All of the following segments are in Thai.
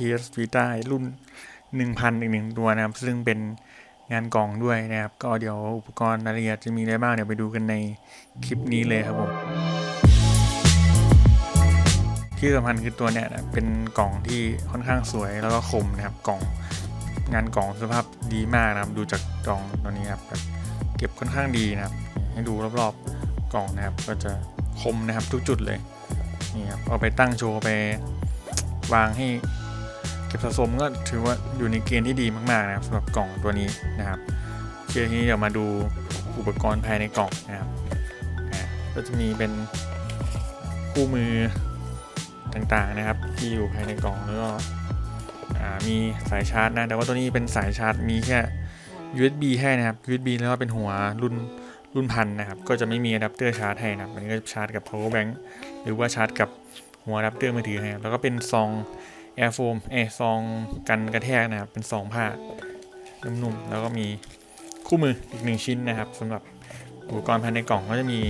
PS Vita รุ่น 1000อีกหนึ่งตัวนะครับ ซึ่งเป็นงานกล่องด้วยนะครับ ก็เดี๋ยวอุปกรณ์รายละเอียดจะมีอะไรบ้างเดี๋ยวไปดูกันในคลิปนี้เลยครับผมที่สำคัญคือตัวเนี้ยนะเป็นกล่องที่ค่อนข้างสวยแล้วก็คมนะครับกล่องงานกล่องสภาพดีมากนะครับดูจากกล่องตัวนี้ครับแบบเก็บค่อนข้างดีนะครับ ให้ดูรอบๆกล่องนะครับ ก็จะคมนะครับทุกจุดเลยนี่ครับเอาไปตั้งโชว์ไปวางให้ เก็บสะสมก็ถือว่าอยู่ในเกณฑ์ที่ดีมากๆนะครับสำหรับกล่องตัวนี้นะครับเคทีนี้เดี๋ยวมาดูอุปกรณ์ภายในกล่องนะครับก็จะมีเป็นคู่มือต่างๆนะครับ ที่อยู่ภายในกล่องแล้วก็มีสายชาร์จนะแต่ว่าตัวนี้เป็นสายชาร์จมีแค่ USB ให้นะครับ USB แล้วก็เป็นหัวรุ่นรุ่นพันนะครับ ก็จะไม่มีอะแดปเตอร์ชาร์จให้นะครับมันก็จะชาร์จกับ power bank หรือว่าชาร์จกับหัวอะแดปเตอร์มือถือให้ครับแล้วก็เป็นซอง air foam เออซองกันกระแทกนะครับ เป็นซองผ้านุ่มๆ แล้วก็มีคู่มืออีกหนึ่งชิ้นนะครับสำหรับอุปกรณ์ภายในกล่องก็จะมี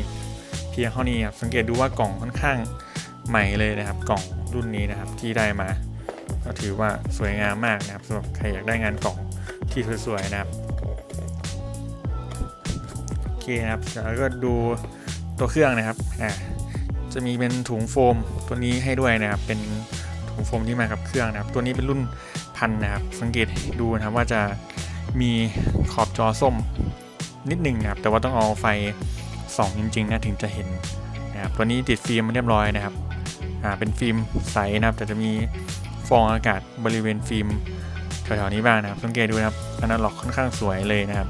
เพียงเท่านี้ครับสังเกตดูว่ากล่องค่อนข้างใหม่เลยนะครับ กล่องรุ่นนี้นะครับที่ได้มา ก็ถือว่าสวยงามมากนะครับสำหรับใครอยากได้งานกล่องที่สวยๆนะครับโอเคนะครับแล้วก็ดูตัวเครื่องนะครับอ่าจะมีเป็นถุงโฟมตัวนี้ให้ด้วยนะครับเป็น ถุงโฟมที่มากับเครื่องนะครับ ตัวนี้เป็นรุ่นพันนะครับ สังเกตดูนะครับว่าจะมีขอบจอส้มนิดหนึ่งนะครับ แต่ว่าต้องเอาไฟส่องจริงๆนะถึงจะเห็นนะครับตัวนี้ติดฟิล์มมาเรียบร้อยนะครับอ่าเป็นฟิล์มใสนะครับ แต่จะมีฟองอากาศบริเวณฟิล์มแถวๆนี้บ้างนะครับ สังเกตดูนะครับอนาล็อกค่อนข้างสวยเลยนะครับ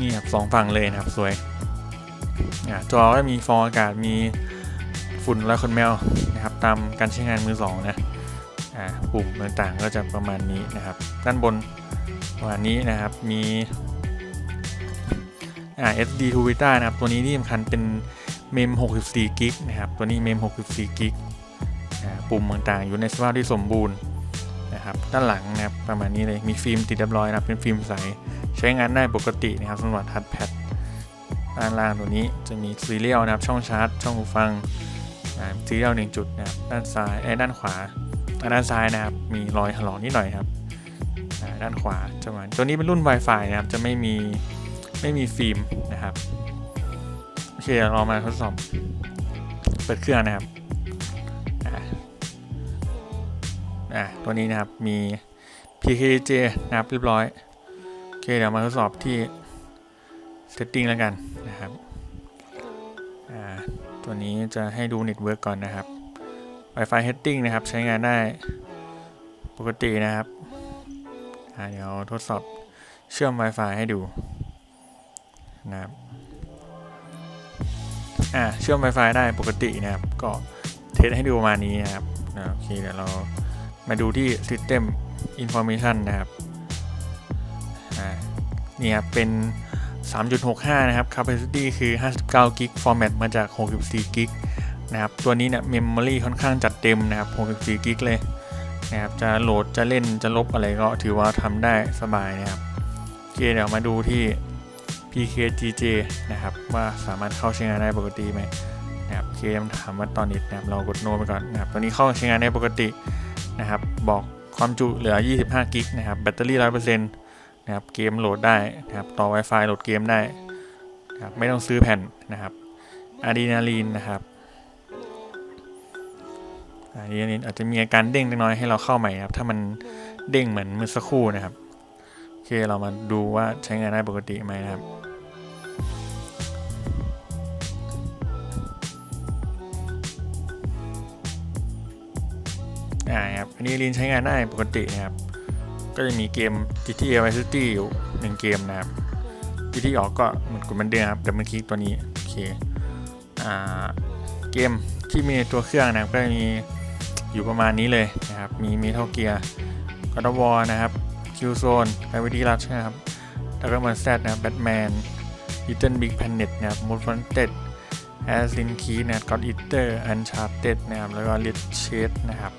นี่ครับสองฝั่งเลยนะครับสวยอ่าจอก็มีฟองอากาศมีฝุ่นและขนแมว นะครับตามการใช้งานมือสองนะปุ่มต่างๆก็จะประมาณนี้นะครับ ด้านบนประมาณนี้นะครับมีอ่า SD to Vita นะครับ ตัวนี้ที่สำคัญเป็นเมม64กิกนะครับ ตัวนี้เมม64กิกปุ่มต่างๆ อยู่ในสภาพที่สมบูรณ์นะครับ ด้านหลังนะครับประมาณนี้เลย มีฟิล์มติดเรียบร้อยนะครับเป็นฟิล์มใส ใช้งานได้ปกตินะครับสำหรับทัชแพดด้านล่างตัวนี้จะมีซีเรียลนะครับ ช่องชาร์จ ช่องหูฟัง ซีเรียลหนึ่งจุดนะครับด้านซ้ายไอ้ด้านขวาด้านซ้ายนะครับมีรอยถลอกนิดหน่อยครับด้านขวาจะมาตัวนี้เป็นรุ่น Wi-Fi นะครับจะไม่มีไม่มีฟิล์มนะครับโอเคเรามาทดสอบเปิดเครื่องนะครับอ่าตัวนี้นะครับมี PKJ นะครับเรียบร้อยโอเคเดี๋ยวมาทดสอบที่ setting แล้วกัน ตัวนี้จะให้ดู network ก่อนนะครับ Wi-Fi setting นะครับ ใช้งานได้ปกตินะครับเดี๋ยวทดสอบเชื่อม Wi-Fi ให้ดูนะครับอ่าเชื่อม Wi-Fi ได้ปกตินะครับ ก็เทสให้ดูประมาณนี้นะครับโอเคเดี๋ยวเรามาดูที่ System Information นะครับ อ่า นี่ครับเป็น 3.65 นะครับ Capacity คือ 59กิก Format มาจาก 64กิกนะครับ ตัวนี้เนี่ย Memory ค่อนข้างจัดเต็มนะครับ 64กิกเลยนะครับ จะโหลด จะเล่น จะลบอะไรก็ถือว่าทำได้สบายนะครับโอเคเดี๋ยวมาดูที่ PKGJ นะครับ ว่าสามารถเข้าใช้งานได้ปกติไหมนะครับเคมถามว่าตอนนี้นะครับ เรากดโนไปก่อนนะครับ ตัวนี้เข้าใช้งานได้ปกตินะครับ บอกความจุเหลือ 25 กิกนะครับ แบตเตอรี่ 100% นะครับเกมโหลดได้นะครับต่อ Wi-Fi โหลดเกมได้นะครับไม่ต้องซื้อแผ่นนะครับอะดรีนาลีนนะครับอะดรีนาลีนอาจจะมีอาการเด้งเล็กน้อยให้เราเข้าใหม่นะครับ ถ้ามันเด้งเหมือนเมื่อสักครู่นะครับโอเคเรามาดูว่าใช้งานได้ปกติไหมนะครับอ่าครับอันนี้ลินใช้งานได้ปกตินะครับ ก็จะมีเกม GTA Vice City อยู่หนึ่งเกมนะครับที่ที่ออกก็เหมือนกดมันเดิมครับแต่มันคลิกตัวนี้โอเคอ่าเกมที่มีตัวเครื่องนะครับก็จะมีอยู่ประมาณนี้เลยนะครับ มีมีเท่าเกียร์กอดวอนะครับคิวโซนไ a วิดีรัชนะครับแล้วก็มันแซดนะครับแบทแมนลิตเติ้ลบิ๊กแพนเน็ตนะครับมูดฟอนเต็ดแอสซินคีนะครับก็อดอิเตอร์อันชาร์เต็ดนะครับแล้วก็ลิทเชดนะครับ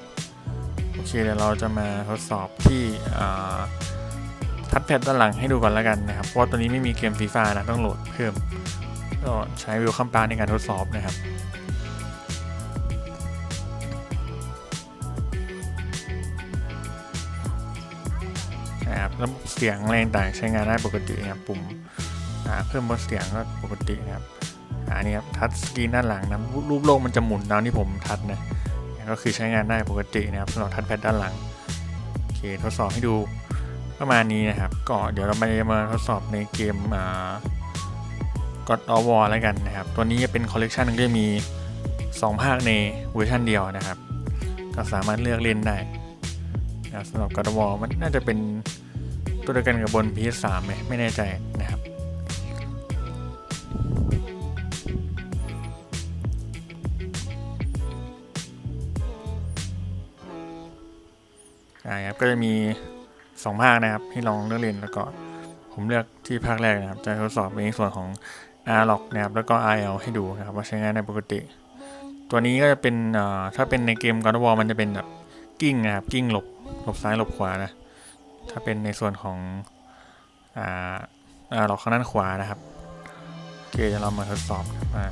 โอเคเดี๋ยวเราจะมาทดสอบที่ทัดแพดด้านหลังให้ดูก่อนแล้วกันนะครับเพราะว่าตัวนี้ไม่มีเกมฟีฟ่านะต้องโหลดเพิ่มก็ใช้วิวคัมปาในการทดสอบนะครับนะครับแล้วเสียงอะไรต่างใช้งานได้ปกตินะครับปุ่มเพิ่มบาเสียงก็ปกตินะครับอ่านี่ครับทัชสกรีนด้านหลังนะรูปรูปโลกมันจะหมุนตามที่ผมทัดนะ ก็คือใช้งานได้ปกตินะครับสำหรับทัชแพดด้านหลังโอเคทดสอบให้ดูประมาณนี้นะครับ ก็เดี๋ยวเรามามาทดสอบในเกมอ่า God of War แล้วกันนะครับ ตัวนี้จะเป็นคอลเลกชันก็จะมี 2 ภาคในเวอร์ชันเดียวนะครับ ก็สามารถเลือกเล่นได้นะครับสำหรับ God of War มันน่าจะเป็นตัวเดียวกันกับบน PS3 ไหมไม่แน่ใจนะครับ อ่าครับก็จะมี 2 ภาคนะครับให้ลองเลือกเล่นแล้วก็ผมเลือกที่ภาคแรกนะครับ จะทดสอบในส่วนของ R l o c นะครับแล้วก็ RL ให้ดูนะครับว่าใช้งานได้ปกติ ตัวนี้ก็จะเป็นอ่อถ้าเป็นในเกม God of War มันจะเป็นแบบกิ้งนะครับกิ้งหลบหลบซ้ายหลบขวานะถ้าเป็นในส่วนของอ่า R l o c ข้างด้านขวานะครับโอเคเดี๋ยวเรามาทดสอบครับอ่า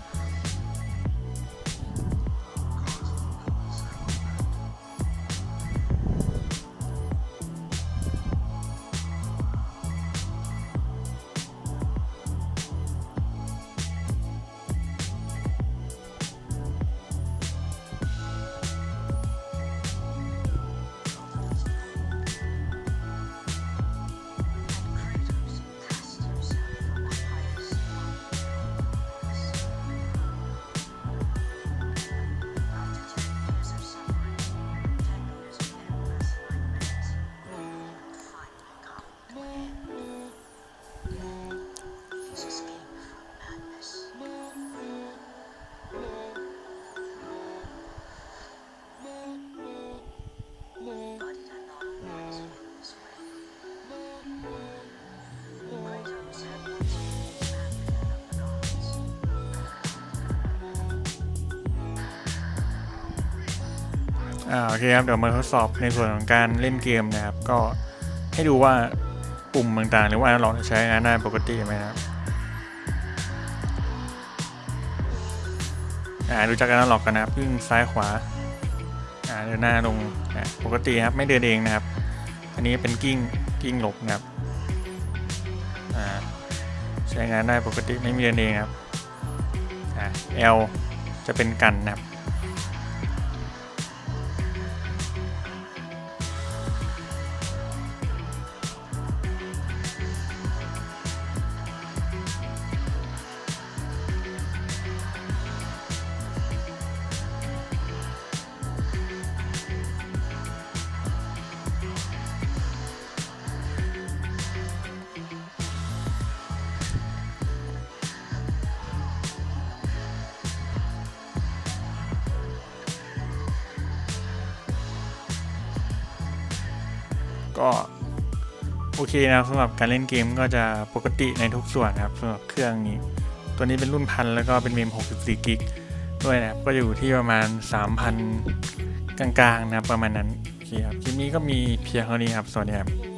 อ่าโอเคครับเดี๋ยวมาทดสอบในส่วนของการเล่นเกมนะครับ ก็ให้ดูว่าปุ่มต่างๆ หรือว่าเราใช้งานได้ปกติไหมครับอ่าดูจากการล็อกกันนะครับวิ่งซ้ายขวาอ่าเดินหน้าลงนะปกติครับไม่เดินเองนะครับ อันนี้เป็นกิ้งกิ้งหลบนะครับอ่า ใช้งานได้ปกติไม่มีเดินเองครับ L จะเป็นกันนะครับ ก็โอเคนะครับสำหรับการเล่นเกมก็จะปกติในทุกส่วนนะครับสำหรับเครื่องนี้ ตัวนี้เป็นรุ่นพันแล้วก็เป็นเมม 64 กิกด้วยนะครับก็อยู่ที่ประมาณ 3,000 กลางๆ นะประมาณนั้นโอเคครับคลิปนี้ก็มีเพียงเท่านี้ครับ สวัสดีครับ